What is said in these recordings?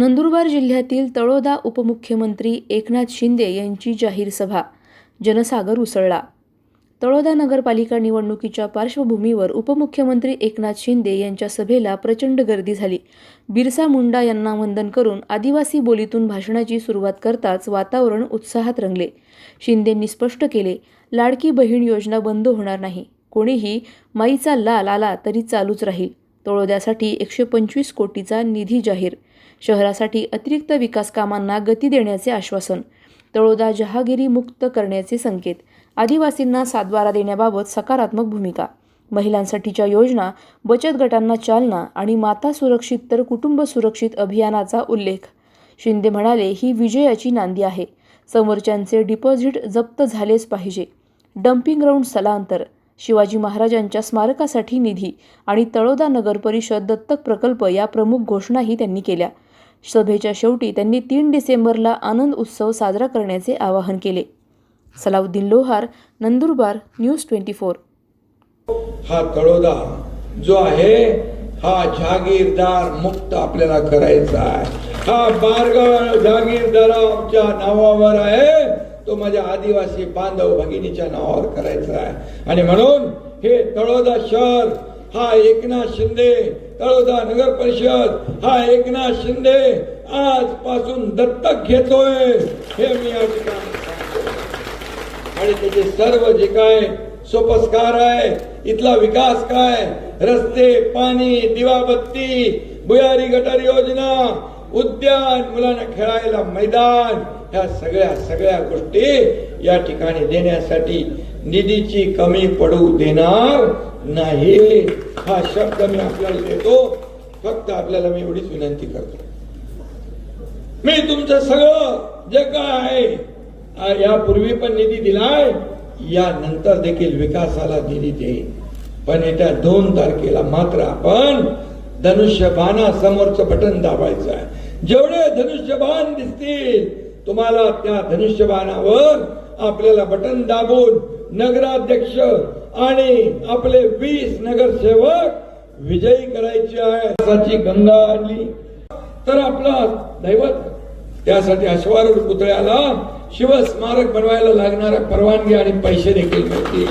नंदुरबार जिल्ह्यातील तळोदा उपमुख्यमंत्री एकनाथ शिंदे यांची जाहीर सभा. जनसागर उसळला. तळोदा नगरपालिका निवडणुकीच्या पार्श्वभूमीवर उपमुख्यमंत्री एकनाथ शिंदे यांच्या सभेला प्रचंड गर्दी झाली. बिरसा मुंडा यांना वंदन करून आदिवासी बोलीतून भाषणाची सुरुवात करताच वातावरण उत्साहात रंगले. शिंदेंनी स्पष्ट केले लाडकी बहीण योजना बंद होणार नाही. कोणीही माईचा लाल आला तरी चालूच राहील. तळोद्यासाठी एकशे पंचवीस कोटीचा निधी जाहीर. शहरासाठी अतिरिक्त विकास कामांना गती देण्याचे आश्वासन. तळोदा जहागिरी मुक्त करण्याचे संकेत. आदिवासींना सातबारा देण्याबाबत सकारात्मक भूमिका. महिलांसाठीच्या योजना बचत गटांना चालना आणि माता सुरक्षित तर कुटुंब सुरक्षित अभियानाचा उल्लेख. शिंदे म्हणाले ही विजयाची नांदी आहे. समोरच्यांचे डिपॉझिट जप्त झालेच पाहिजे. डम्पिंग ग्राउंड स्थलांतर. शिवाजी महाराजांच्या स्मारकासाठी निधी आणि तळोदा नगर परिषद दत्तक प्रकल्प या प्रमुख घोषणाही त्यांनी केल्या. सभेच्या शेवटी त्यांनी तीन डिसेंबरला आनंद उत्सव साजरा करण्याचे आवाहन केले. Salauddin Lohar Nandurbar news twenty four. हा तळोदा जो आहे हा जहागीरदार मुक्त आपल्याला करायचा आहे. हा बारगळ जहागीरदाराच्या नावावर आहे. तो माझ्या आदिवासी बांधव भगिनीच्या नावावर करायचा आहे. आणि म्हणून हे तळोदा शहर हा एकनाथ शिंदे तळोदा नगर परिषद हा एकनाथ शिंदे आजपासून दत्तक घेतोय. हे मी या ठिकाणी आणि त्याचे सर्व जे काय सोपस्कार आहे इथला विकास काय रस्ते पाणी दिवाबत्ती भुयारी गटार योजना उद्यान मुलांना खेळायला मैदान ह्या सगळ्या सगळ्या गोष्टी या ठिकाणी देण्यासाठी निधीची कमी पडू देणार नाही. हा शब्द मी आपल्याला देतो. फक्त आपल्याला मी एवढीच विनंती करतो. मी तुमचं सगळं जे काय आहे यापूर्वी पण निधी दिलाय यानंतर देखील विकासाला निधी देईन पण येत्या दोन तारखेला मात्र आपण धनुष्यबाणा समोरचं बटन दाबायचं आहे. जेवढे धनुष्यबाण दिसतील तुम्हाला त्या धनुष्यबाणावर आपल्याला बटन दाबून नगराध्यक्ष आणि आपले वीस नगरसेवक विजयी करायचे आहे. गंगा आणली. तर आपला दैवत त्यासाठी अश्वारूढ पुतळ्याला शिवस्मारक बनवायला लागणाऱ्या परवानगी आणि पैसे देखील मिळतील.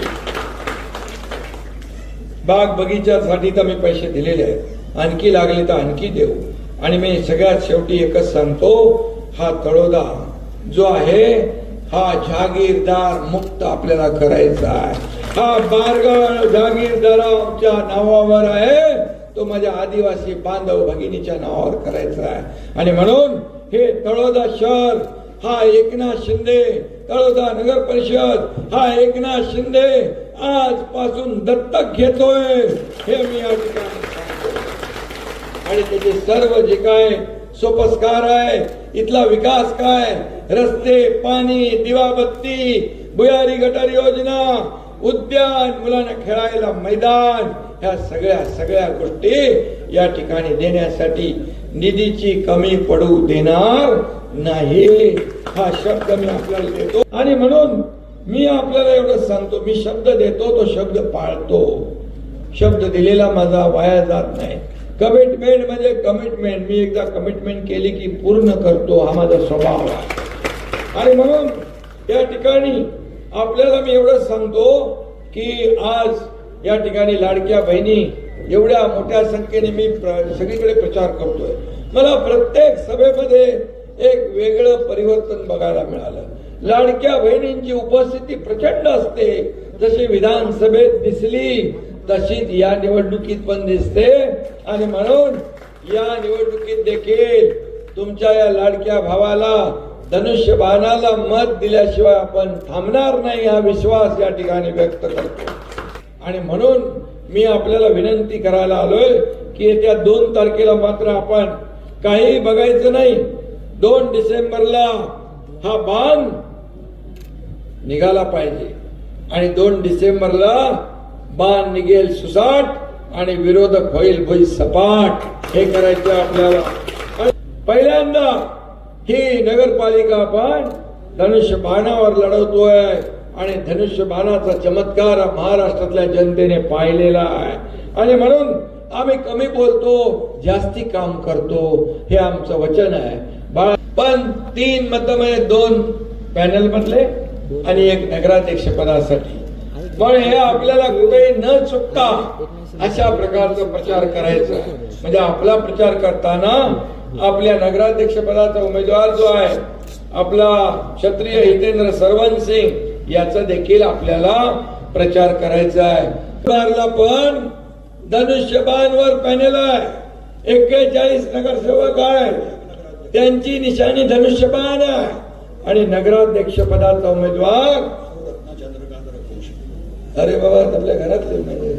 बाग बगीच्यासाठी तर मी पैसे दिलेले आहेत. आणखी लागले तर आणखी देऊ. आणि मी सगळ्यात शेवटी एकच सांगतो हा तळोदा जो आहे हा जहागीरदार मुक्त आपल्याला करायचा आहे. हा बारगळ जहागीरदाराच्या नावावर आहे. तो माझ्या आदिवासी बांधव भगिनीच्या नावावर करायचा आहे. आणि म्हणून हे तळोदा शहर हा एकनाथ शिंदे तळोदा नगर परिषद हा एकनाथ शिंदे आजपासून दत्तक घेतोय. हे मी या ठिकाणी सांगतो. आणि त्याचे सर्व जे काय सोपस्कार आहे. इथला विकास काय? रस्ते पाणी दिवाबत्ती भुयारी गटार योजना उद्यान मुलांना खेळायला मैदान ह्या सगळ्या सगळ्या गोष्टी या ठिकाणी देण्यासाठी निधीची कमी पडू देणार नाही. हा शब्द मी आपल्याला देतो. आणि म्हणून मी आपल्याला एवढं सांगतो. मी शब्द देतो तो शब्द पाळतो. शब्द दिलेला माझा वाया जात नाही. कमिटमेंट म्हणजे कमिटमेंट मी एकदा कमिटमेंट केली की पूर्ण करतो. हा माझा स्वभाव आहे. आणि म्हणून या ठिकाणी आपल्याला मी एवढंच सांगतो की आज या ठिकाणी लाडक्या बहिणी एवढ्या मोठ्या संख्येने मी प्र- सगळीकडे प्रचार करतोय. मला प्रत्येक सभेमध्ये एक वेगळं परिवर्तन बघायला मिळालं. लाडक्या बहिणींची उपस्थिती प्रचंड असते. जशी विधानसभेत दिसली तशीच या निवडणुकीत पण दिसते. आणि म्हणून या निवडणुकीत देखील तुमच्या या लाडक्या भावाला धनुष्य बाणाला मत दिल्याशिवाय आपण थांबणार नाही हा विश्वास या ठिकाणी व्यक्त करतो. आणि म्हणून मी आपल्याला विनंती करायला आलोय की येत्या दोन तारखेला मात्र आपण काही बघायचं नाही. दोन डिसेंबरला हा बाण निघाला पाहिजे. आणि दोन डिसेंबरला बाण निघेल सुसाट आणि विरोधक होईल भुई सपाट. हे करायचं आपल्याला. पहिल्यांदा ही नगरपालिका आपण धनुष्य बाणावर लढवतोय आणि धनुष्य बाणाचा चमत्कार महाराष्ट्रातल्या जनतेने पाहिलेला आहे. आणि म्हणून आम्ही कमी बोलतो जास्ती काम करतो. हे आमचं वचन आहे. पण तीन मतदान दोन पॅनल मधले आणि एक नगराध्यक्ष पदासाठी पण हे आपल्याला कुठेही न चुकता अशा प्रकारचा प्रचार करायचा म्हणजे आपला प्रचार करताना आपल्या नगराध्यक्ष पदाचा उमेदवार जो आहे आपला क्षत्रिय हितेंद्र सरवण सिंग याचा देखील आपल्याला प्रचार करायचा आहे. बिहारला पण धनुष्यबाणवर पॅनेल आहे. एक्केचाळीस नगरसेवक आहे. त्यांची निशाणी धनुष्यबाण आहे. आणि नगराध्यक्ष पदाचा उमेदवार अरे बाबा आपल्या घरातले म्हणजे.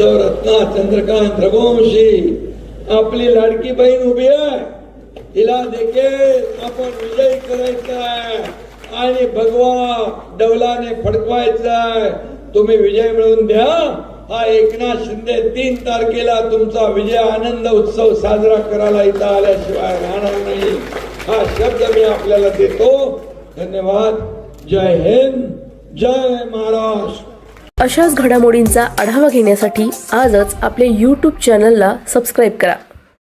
रत्ना चंद्रकांत रघुवंशी आपली लाडकी बहीण उभी आहे. तिला देखील आपण विजयी करायचा आहे. आणि भगवा डौलाने फडकवायचा आहे. तुम्ही विजय मिळवून द्या. हा एकनाथ शिंदे तीन तारखेला तुमचा विजय आनंद उत्सव साजरा करायला इथं आल्याशिवाय राहणार नाही. हा शब्द मी आपल्याला देतो. धन्यवाद. जय हिंद. जय महाराष्ट्र अशाच घडामोडींचा आढावा घेण्यासाठी आजच आपल्या यूट्यूब चॅनलला सबस्क्राईब करा.